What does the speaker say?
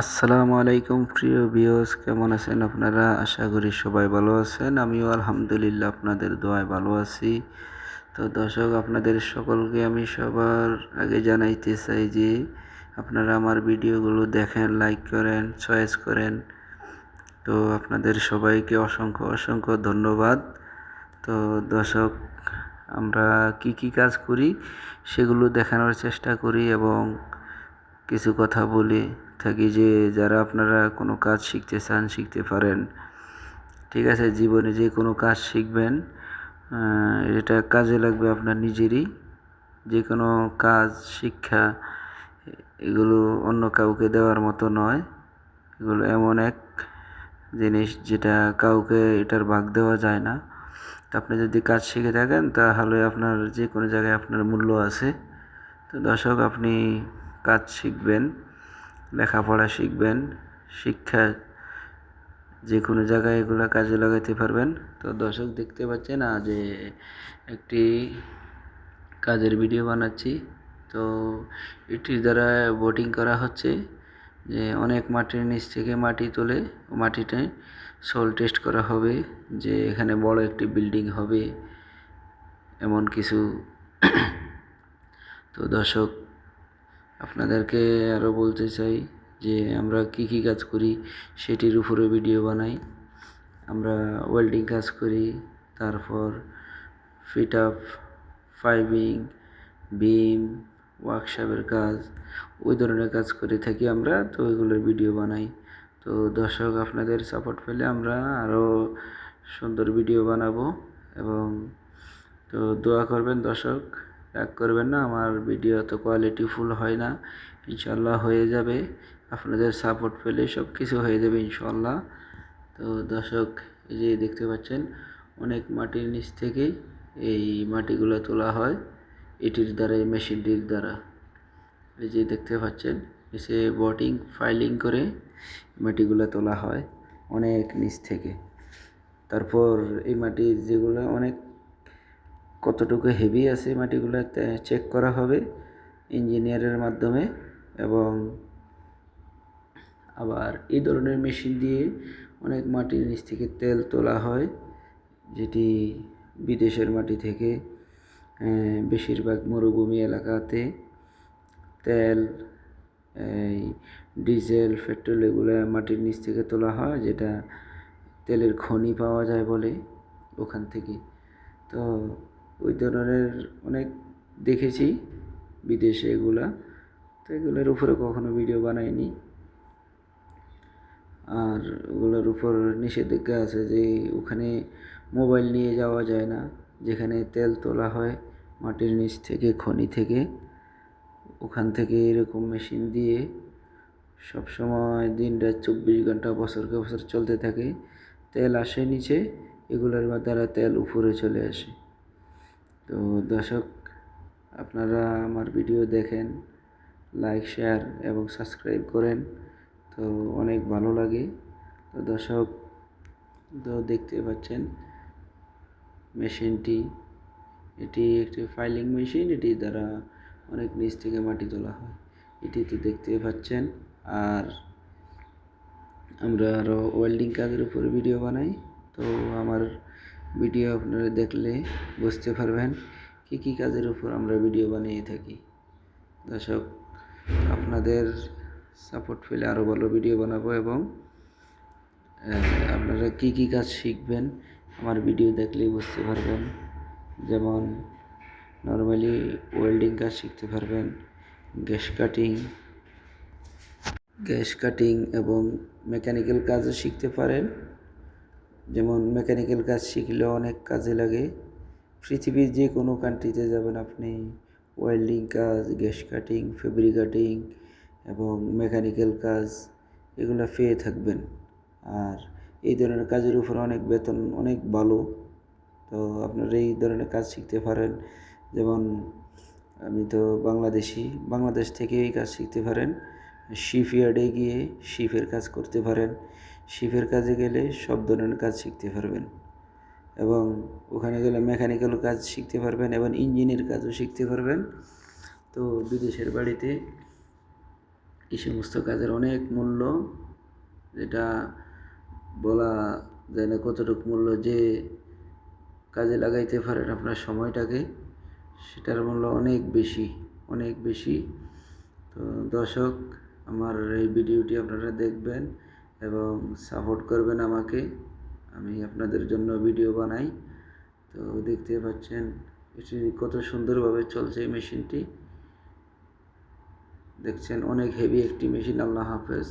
আসসালামু আলাইকুম প্রিয় ভিউয়ার্স, কেমন আছেন আপনারা? আশা করি সবাই ভালো আছেন। আমিও আলহামদুলিল্লাহ আপনাদের দোয়ায় ভালো আছি। তো দর্শক, আপনাদের সকলকে আমি সবার আগে জানাইতে চাই যে, আপনারা আমার ভিডিওগুলো দেখেন লাইক করেন চয়েস করেন। তো আপনাদের সবাইকে অসংখ্য অসংখ্য ধন্যবাদ। তো দর্শক, আমরা কি কি কাজ করি সেগুলো দেখানোর চেষ্টা করি এবং কিছু কথা বলি। থাকি যে যারা আপনারা কোনো কাজ শিখতে চান, শিখতে পারেন। ঠিক আছে, জীবনে যে কোনো কাজ শিখবেন এটা কাজে লাগবে আপনার নিজেরই। যে কোনো কাজ, শিক্ষা, এগুলো অন্য কাউকে দেওয়ার মতো নয়। এগুলো এমন এক জিনিস যেটা কাউকে এটার ভাগ দেওয়া যায় না। তো আপনি যদি কাজ শিখে থাকেন, তাহলে আপনার যে কোনো জায়গায় আপনার মূল্য আছে। তো দর্শক, আপনি কাজ শিখবেন। লেখাপড়া শিখবেন, শিক্ষা যে কোনো জায়গায় এগুলো কাজে লাগাতে পারবেন। তো দর্শক দেখতে পাচ্ছে না যে একটি কাজের ভিডিও বানাচ্ছি। তো এটির দ্বারা বোটিং করা হচ্ছে যে অনেক মাটির নিচ থেকে মাটি তুলে মাটিতে সোল টেস্ট করা হবে, যে এখানে বড় একটি বিল্ডিং হবে, এমন কিছু। তো দর্শক আপনাদেরকে আরও বলতে চাই যে আমরা কি কি কাজ করি সেটির উপরে ভিডিও বানাই। আমরা ওয়েল্ডিং কাজ করি, তারপর ফিট আপ ফাইবিং বিম ওয়ার্কশপের কাজ, ওই ধরনের কাজ করে থাকি আমরা, তো ওইগুলোর ভিডিও বানাই। তো দর্শক, আপনাদের সাপোর্ট পেলে আমরা আরও সুন্দর ভিডিও বানাবো এবং তো দোয়া করবেন দর্শক। রাগ করবেন না, আমার ভিডিও তো কোয়ালিটি ফুল হয় না। ইনশাল্লাহ হয়ে যাবে। আপনাদের সাপোর্ট পেলে সব কিছু হয়ে যাবে ইনশাল্লাহ তো দর্শক, এই যে দেখতে পাচ্ছেন, অনেক মাটির নিচ থেকে এই মাটিগুলো তোলা হয়। এটির দ্বারা, এই মেশিনটির দ্বারা। এই যে দেখতে পাচ্ছেন এসে বটিং ফাইলিং করে মাটিগুলো তোলা হয় অনেক নিচ থেকে। তারপর এই মাটির যেগুলো অনেক কতটুকু হেভি আছে মাটিগুলো চেক করা হবে ইঞ্জিনিয়ারের মাধ্যমে এবং আবার এই ধরনের মেশিন দিয়ে অনেক মাটির নিচ থেকে তেল তোলা হয়, যেটি বিদেশের মাটি থেকে বেশিরভাগ মরুভূমি এলাকাতে তেল, এই ডিজেল, পেট্রোল এগুলো মাটির নিচ থেকে তোলা হয়, যেটা তেলের খনি পাওয়া যায় বলে ওখান থেকে। তো ওই ধরনের অনেক দেখেছি বিদেশে এগুলা। তো এগুলোর উপরে কখনো ভিডিও বানাইনি। আর ওগুলোর উপর নিষেধাজ্ঞা আছে যে ওখানে মোবাইল নিয়ে যাওয়া যায় না। যেখানে তেল তোলা হয় মাটির নিচ থেকে, খনি থেকে, ওখান থেকে এরকম মেশিন দিয়ে সবসময় দিন রাত চব্বিশ ঘণ্টা বছরকে বছর চলতে থাকে। তেল আসে নিচে, এগুলোর দ্বারা তেল উপরে চলে আসে। তো দর্শক, আপনারা আমার ভিডিও দেখেন লাইক শেয়ার এবং সাবস্ক্রাইব করেন, তো অনেক ভালো লাগে। তো দর্শক, তো দেখতে পাচ্ছেন, মেশিনটি, এটি একটি ফাইলিং মেশিন এটি দ্বারা অনেক নিচ থেকে মাটি তোলা হয়। এটি তো দেখতে পাচ্ছেন, আর আমরা আরও ওয়েল্ডিং কাজের উপরে ভিডিও বানাই। তো আমার ভিডিও আপনারা দেখলে বুঝতে পারবেন কী কী কাজের উপর আমরা ভিডিও বানিয়ে থাকি। দর্শক, আপনাদের সাপোর্ট পেলে আরও ভালো ভিডিও বানাবো এবং আপনারা কি কি কাজ শিখবেন আমার ভিডিও দেখলেই বুঝতে পারবেন। যেমন নর্মালি ওয়েল্ডিং কাজ শিখতে পারবেন, গ্যাস কাটিং গ্যাস কাটিং এবং মেকানিক্যাল কাজও শিখতে পারেন। যেমন মেকানিক্যাল কাজ শিখলে অনেক কাজে লাগে। পৃথিবীর যে কোনো কান্ট্রিতে যাবেন আপনি ওয়েল্ডিং কাজ গ্যাস কাটিং ফেব্রিক কাটিং এবং মেকানিক্যাল কাজ, এগুলো পেয়ে থাকবেন। আর এই ধরনের কাজের উপর অনেক বেতন, অনেক ভালো। তো আপনারা এই ধরনের কাজ শিখতে পারেন। যেমন আমি তো বাংলাদেশি, বাংলাদেশ থেকে এই কাজ শিখতে পারেন। শিপইয়ার্ডে গিয়ে শিপের কাজ করতে পারেন। শিপের কাজে গেলে সব ধরনের কাজ শিখতে পারবেন এবং ওখানে গেলে মেকানিক্যাল কাজ শিখতে পারবেন এবং ইঞ্জিনের কাজও শিখতে পারবেন। তো বিদেশের বাড়িতে এই সমস্ত কাজের অনেক মূল্য, যেটা বলা যায় না কতটুকু মূল্য যে কাজে লাগাইতে পারেন আপনার সময়টাকে, সেটার মূল্য অনেক বেশি অনেক বেশি। তো দর্শক, আমার এই ভিডিওটি আপনারা দেখবেন। এবং সাপোর্ট করবেন আমাকে। আমি আপনাদের জন্য ভিডিও বানাই। তো দেখতে পাচ্ছেন, এটি কত সুন্দরভাবে চলছে এই মেশিনটি দেখছেন, অনেক হেভি একটি মেশিন আল্লাহ হাফেজ।